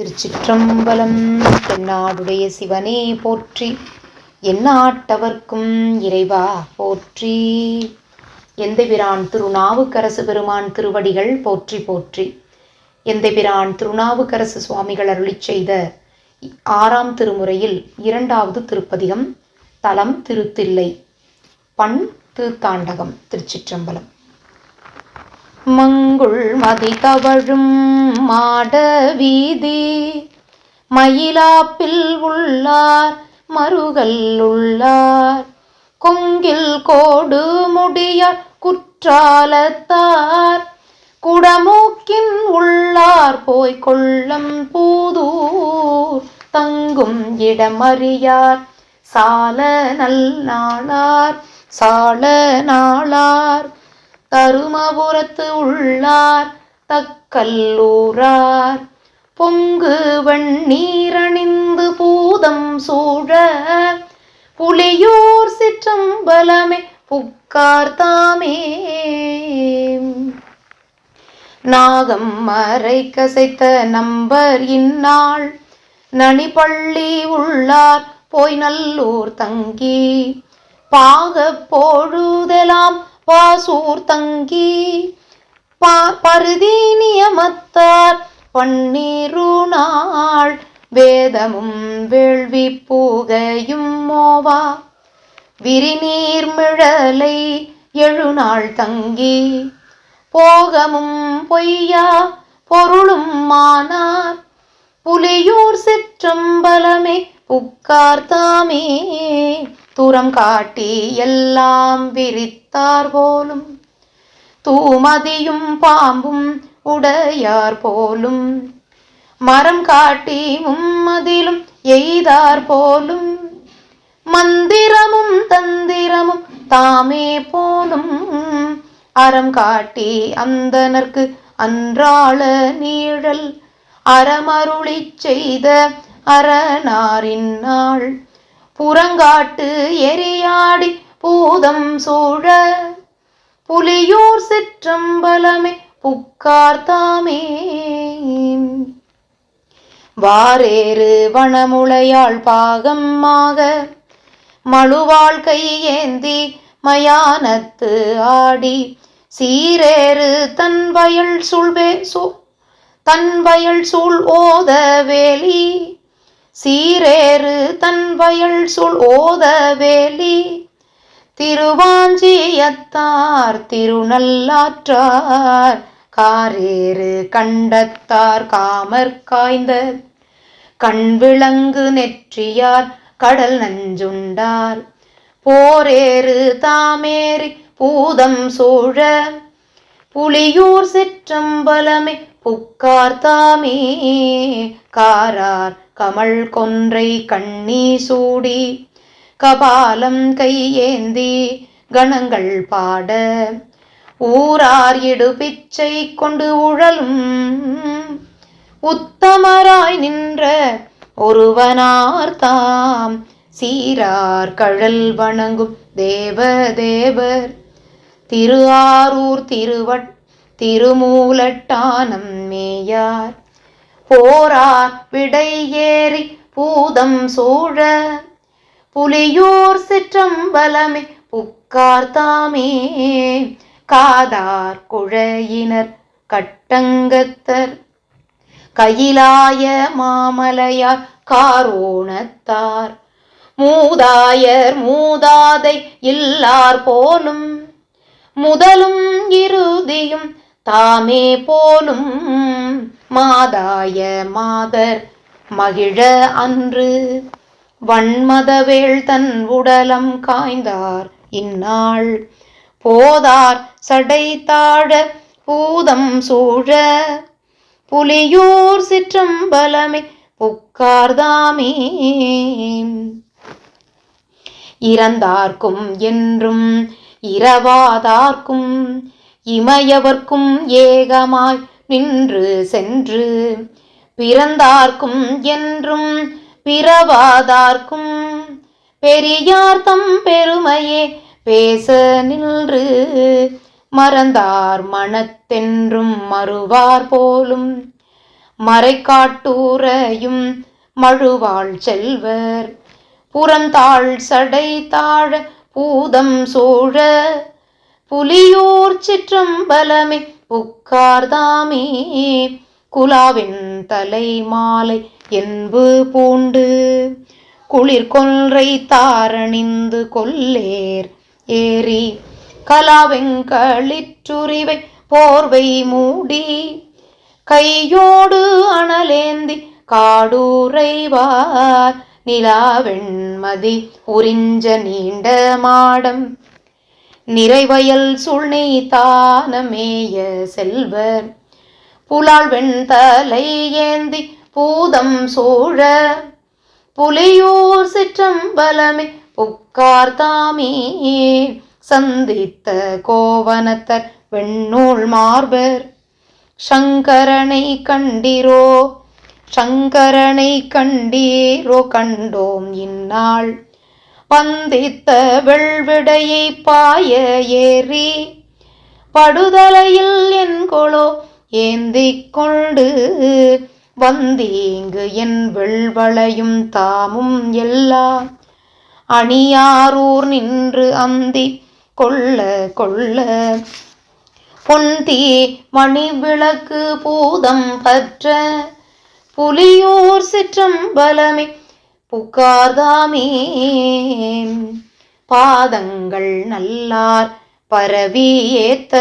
திருச்சிற்றம்பலம். தென்னாடுடைய சிவனே போற்றி. எந்நாட்டவர்க்கும் இறைவா போற்றி. எந்தபிரான் திருநாவுக்கரசு பெருமான் திருவடிகள் போற்றி போற்றி. எந்தபிரான் திருநாவுக்கரசு சுவாமிகள் அருளிச் செய்த ஆறாம் திருமுறையில் இரண்டாவது திருப்பதிகம் தலம் திருத்தில்லை. பண் திருத்தாண்டகம் திருச்சிற்றம்பலம். மங்குள் மதி தவழும் மாட வீதி. மயிலாப்பில் உள்ளார் மருகல் உள்ளார். கொங்கில் கோடு முடியார் குற்றாலத்தார். குடமூக்கின் உள்ளார் போய் கொள்ளம் பூதூர். தங்கும் இடமறியார் சால நல் நாளார் சால நாளார். தருமபுரத்து உள்ளார் தக்கல்லூரார். பொங்கு வண்ணீரணிந்து பூதம் சூழ புலியூர் சிற்றம்பலமே புக்கார் தாமே. நாகம் மறை கசைத்த நம்பர் இந்நாள் நனிப்பள்ளி உள்ளார் போய் நல்லூர் தங்கி. பாக பொழுதெல்லாம் பாசூர் தங்கி பா- பருதி நியமத்தார் பன்னீரு நாள் வேதமும் வேள்வி பூகையும் மோவா. விரிநீர் மிழலை எழுநாள் தங்கி போகமும் பொய்யா பொருளும் மானார். புலியூர் சிற்றம்பலமே புக்கார் தாமே தூரம் காட்டி எல்லாம் விரித்தார் போலும். தூமதியும் பாம்பும் உடையார் போலும். மரம் காட்டி மும்மதிலும் எய்தார் போலும். மந்திரமும் தந்திரமும் தாமே போலும். அறம் காட்டி அந்தனர்க்கு அன்றாள நீழல். அறமருளிச் செய்த அரணாரின் நாள். புறங்காட்டு எரியாடி பூதம் சூழ. புலியூர் சிற்றம்பலமே புக்கார்த்தாமே வாரேறு வனமுளையாள் பாகமாக மழுவாழ்கை ஏந்தி மயானத்து ஆடி. சீரேறு தன் வயல் சூழ்வே சூ தன் வயல் சூழ் ஓத வேலி. சீரேறு தன் வயல் சுள் ஓத வேலி. திருவாஞ்சியத்தார் திருநல்லாற்றார் காரேறு கண்டத்தார் காமற் காய்ந்த. கண் விளங்கு நெற்றியார் கடல் நஞ்சுண்டார். போரேறு தாமேறி பூதம் சூழ. புலியூர் சிற்றம்பலமே புக்கார் தாமே காரார் கமல் கொன்றை கண்ணி சூடி கபாலம் கையேந்தி கணங்கள் பாட. ஊரார் இடு பிச்சை கொண்டு உழலும் உத்தமராய் நின்ற ஒருவனார் தாம். சீரார் கழல் வணங்கும் தேவ தேவர் திரு ஆரூர் திருவட் திருமூலட்டானம் மேயார். போரார் விடை ஏறி பூதம் சூழ. புலியூர் சிற்றம்பலமே புக்கார் தாமே. காதார் குழையினர் கட்டங்கத்தர். கையிலாய மாமலையார் காரோணத்தார். மூதாயர் மூதாதை இல்லார் போலும். முதலும் இறுதியும் தாமே போலும் மாதாய மாதர் மகிழ அன்று. வன்மதவேள் தன் உடலம் காய்ந்தார் இந்நாள். போதார் சடை தாழ பூதம் சூழ. புலியூர் சிற்றம்பலமே புக்கார்தாமே இறந்தார்க்கும் என்றும் இரவாதார்க்கும் இமையவர்க்கும் ஏகமாய் நின்று சென்று பிறந்தார்க்கும் என்றும் பிறவாதார்க்கும் பெரியார்த்தம் பெருமையே பேச நின்று மறந்தார் மனத்தென்றும் மறுவார் போலும். மறைக்காட்டூரையும் மழுவாள் செல்வர் புறந்தாள் சடை தாழ பூதம் சோழ புலியூர் சிற்றம்பலமே புக்கார்தாமே குலாவின் தலை மாலை என்பு பூண்டு குளிர் கொன்றை தாரணிந்து கொல்லேர் ஏறி. கலாவெங்களிற்றுரிவை போர்வை மூடி கையோடு அனலேந்தி காடூரைவார். நிலாவெண்மதி உறிஞ்ச நீண்ட மாடம் நிறைவயல் சுழ்நெய் தானமேய செல்வர். புலால் வெண்தலை ஏந்தி பூதம் சூழ புலியூர் சிற்றம்பலமே புக்கார் தாமே சந்தித்த கோவனத்தர் வெண்ணூல் மார்பர். சங்கரனை கண்டிரோ சங்கரனை கண்டீரோ கண்டோம் இந்நாள். பந்தித்த வெள்விடையை பாய ஏறி படுதலையில் என் கொளோ ஏந்திக் கொண்டு வந்தீங்கு என் வெள்வளையும் தாமும் எல்லா அணியாரூர் நின்று அந்தி கொள்ள கொள்ள பொன்தி மணி விளக்கு பூதம் பற்ற புலியூர் சிற்றம்பலமே புகார்தாமே. பாதங்கள் நல்லார் பரவி ஏத்த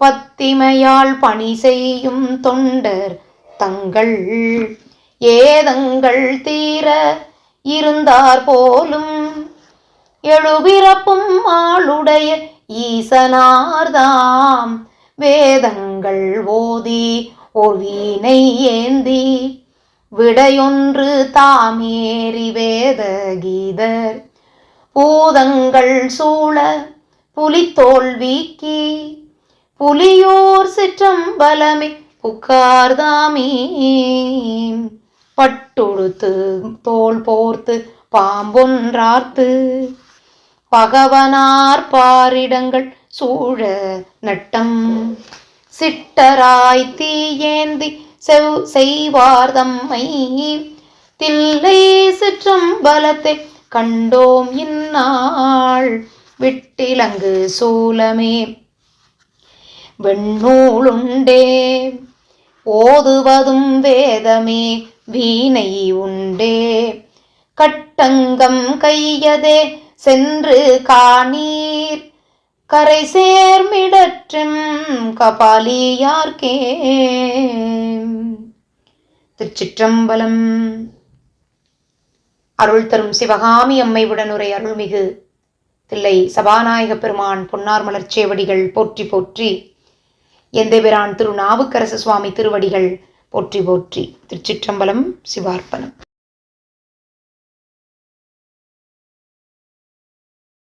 பத்திமையால் பணி செய்யும் தொண்டர் தங்கள் ஏதங்கள் தீர இருந்தார் போலும் எழுபிறப்பும் ஆளுடைய ஈசனார்தாம். வேதங்கள் ஓதி ஒவினை ஏந்தி விடையொன்று தாமேறி வேத கீதர் பூதங்கள் சூழ புலித்தோல் வீக்கி புலியோர் சிற்றம்பலமே புக்கார்தாமே பட்டுடுத்து தோல் போர்த்து பாம்பொன்றார்த்து பகவனார் பாரிடங்கள் சூழ நட்டம். சிட்டராய் தீயேந்தி செவ் செய்வார் தம்மை. தில்லை சிற்றம்பலத்தை கண்டோம் இந்நாள். விட்டிலங்கு சூலமே வெண்ணூளுண்டே ஓதுவதும் வேதமே வீணை உண்டே. கட்டங்கம் கையதே சென்று காணீர். கரை சேர்மிடற்றும் கபாலியார்க்கே திருச்சிற்றம்பலம். அருள் தரும் சிவகாமி அம்மைவுடன் உரை அருள்மிகு தில்லை சபாநாயக பெருமான் பொன்னார் மலர்ச்சேவடிகள் போற்றி போற்றி. எந்தபிரான் திரு நாவுக்கரசு சுவாமி திருவடிகள் போற்றி போற்றி. திருச்சிற்றம்பலம் சிவார்ப்பணம்.